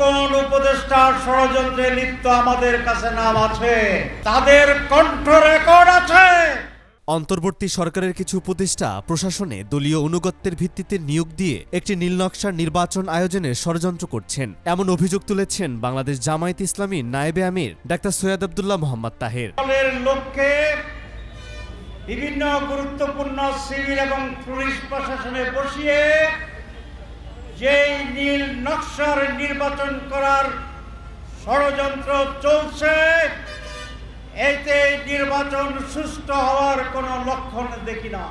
কোন উপদেষ্টার ষড়যন্ত্রে লিপ্ত আমাদের কাছে নাম আছে? তাদের কণ্ঠ রেকর্ড আছে। অন্তর্বর্তী সরকারের কিছু উপদেষ্টা প্রশাসনে দলীয় অনুগত্যের ভিত্তিতে নিয়োগ দিয়ে একটি নীলনকশার নির্বাচন আয়োজনে ষড়যন্ত্র করছেন। এমন অভিযোগ তুলেছেন বাংলাদেশ জামায়াত ইসলামী নায়েবে আমির ডাক্তার সৈয়দ আবদুল্লাহ মোহাম্মদ তাহের। লোককে বিভিন্ন গুরুত্বপূর্ণ সিভিল এবং পুলিশ প্রশাসনে বসিয়ে যেই নীল নকশার নির্বাচন করার ষড়যন্ত্র চলছে, এতে নির্বাচন সুস্থ হওয়ার কোনো লক্ষণ দেখি না।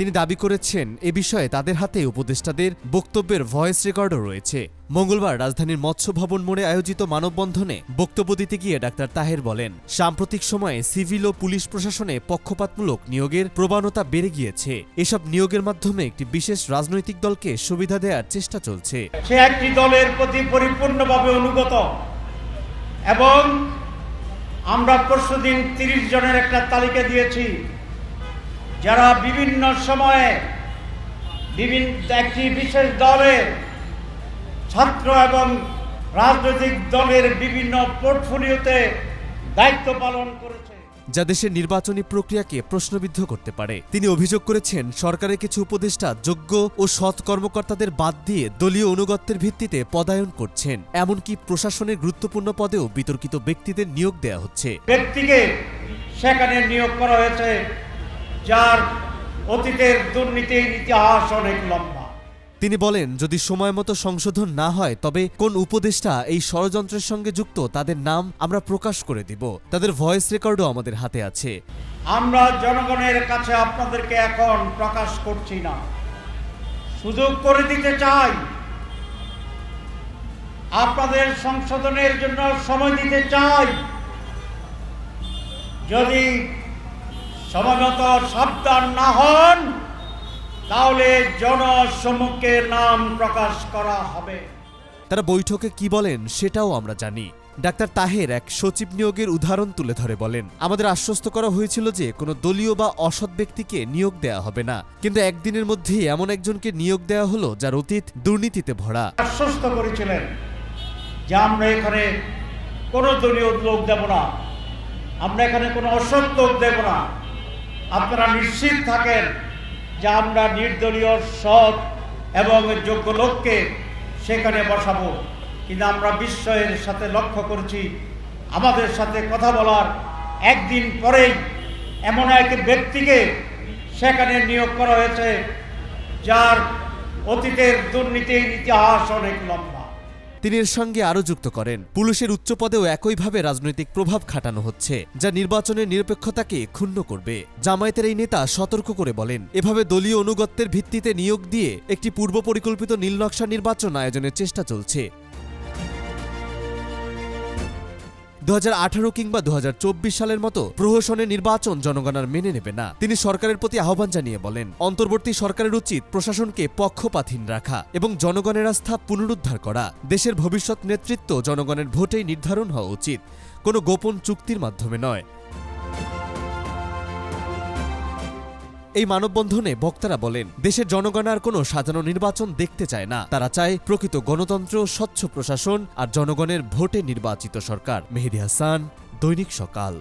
তিনি দাবি করেছেন, এ বিষয়ে তাদের হাতে উপদেষ্টাদের বক্তব্যের ভয়েস রেকর্ডও রয়েছে। মঙ্গলবার রাজধানীর মৎস্য ভবন মোড়ে আয়োজিত মানববন্ধনে বক্তব্য দিতে গিয়ে ডাক্তার তাহের বলেন, সাম্প্রতিক সময়ে সিভিল ও পুলিশ প্রশাসনে পক্ষপাতমূলক নিয়োগের প্রবণতা বেড়ে গিয়েছে। এসব নিয়োগের মাধ্যমে একটি বিশেষ রাজনৈতিক দলকে সুবিধা দেওয়ার চেষ্টা চলছে। সে একটি দলের প্রতি পরিপূর্ণভাবে অনুগত এবং আমরা পরশুদিন তিরিশ জনের একটা তালিকা দিয়েছি। যারা বিভিন্ন সময়ে বিভিন্ন একটি বিশেষ দলের ছাত্র এবং রাজনৈতিক দলের বিভিন্ন পোর্টফোলিওতে দায়িত্ব পালন করেছে। যা দেশের নির্বাচনী প্রক্রিয়াকে প্রশ্নবিদ্ধ করতে পারে। তিনি অভিযোগ করেছেন সরকারের কিছু উপদেষ্টা যোগ্য ও সৎ কর্মকর্তাদের বাদ দিয়ে দলীয় অনুগত্যের ভিত্তিতে পদায়ন করছেন। এমনকি প্রশাসনের গুরুত্বপূর্ণ পদেও বিতর্কিত ব্যক্তিদের নিয়োগ দেওয়া হচ্ছে। ব্যক্তিকে সেখানে নিয়োগ করা হয়েছে। যার অতীতের দুর্নীতির ইতিহাস অনেক লম্বা। তিনি বলেন যদি সময় মতো সংশোধন না হয় তবে কোন উপদেষ্টা এই ষড়যন্ত্রের সঙ্গে যুক্ত তাদের নাম আমরা প্রকাশ করে দিব। তাদের ভয়েস রেকর্ডও আমাদের হাতে আছে। আমরা জনগণের কাছে আপনাদেরকে এখন প্রকাশ করছি না। সুযোগ করে দিতে চাই। আপনাদের সংশোধনের জন্য সময় দিতে চাই। যদি সময়মতো সাবধান না হন তাহলে জনসম্মুখে নাম প্রকাশ করা হবে। তারা বৈঠকে কি বলেন সেটাও আমরা জানি। ডাক্তার তাহের এক সচিব নিয়োগের উদাহরণ তুলে ধরে বলেন আমাদের আশ্বস্ত করা হয়েছিল যে কোনো দলীয় বা অসৎ ব্যক্তিকে নিয়োগ দেওয়া হবে না। কিন্তু একদিনের মধ্যেই এমন একজনকে নিয়োগ দেওয়া হলো যার অতীত দুর্নীতিতে ভরা। আশ্বস্ত করেছিলেন যে আমরা এখানে কোনো দলীয় লোক দেব না। আমরা এখানে কোনো অসৎ লোক দেব না। আপনারা নিশ্চিত থাকেন যে আমরা নির্দলীয়, সৎ এবং যোগ্য লোককে সেখানে বসাবো। কিন্তু আমরা বিস্ময়ের সাথে লক্ষ্য করছি, আমাদের সাথে কথা বলার একদিন পরেই এমন এক ব্যক্তিকে সেখানে নিয়োগ করা হয়েছে, যার অতীতের দুর্নীতির ইতিহাস অনেক লম্বা। তিনি এর সঙ্গে আরও যুক্ত করেন। পুলিশের উচ্চ পদেও একইভাবে রাজনৈতিক প্রভাব খাটানো হচ্ছে, যা নির্বাচনের নিরপেক্ষতাকে ক্ষুণ্ণ করবে। জামায়াতের এই নেতা সতর্ক করে বলেন, এভাবে দলীয় অনুগত্যের ভিত্তিতে নিয়োগ দিয়ে একটি পূর্ব পরিকল্পিত নীলনকশা নির্বাচন আয়োজনের চেষ্টা চলছে। দু হাজার আঠারো কিংবা দুহাজার চব্বিশ সালের মতো প্রহসনের নির্বাচন জনগণ আর মেনে নেবে না। তিনি সরকারের প্রতি আহ্বান জানিয়ে বলেন, অন্তর্বর্তী সরকারের উচিত প্রশাসনকে পক্ষপাতহীন রাখা এবং জনগণের আস্থা পুনরুদ্ধার করা। দেশের ভবিষ্যৎ নেতৃত্ব জনগণের ভোটেই নির্ধারণ হওয়া উচিত। কোনো গোপন চুক্তির মাধ্যমে নয়। এই মানববন্ধনে বক্তারা বলেন, দেশের জনগণ আর কোনো সাজানো নির্বাচন দেখতে চায় না। তারা চায় প্রকৃত গণতন্ত্র, স্বচ্ছ প্রশাসন আর জনগণের ভোটে নির্বাচিত সরকার। মেহেদি হাসান, দৈনিক সকাল।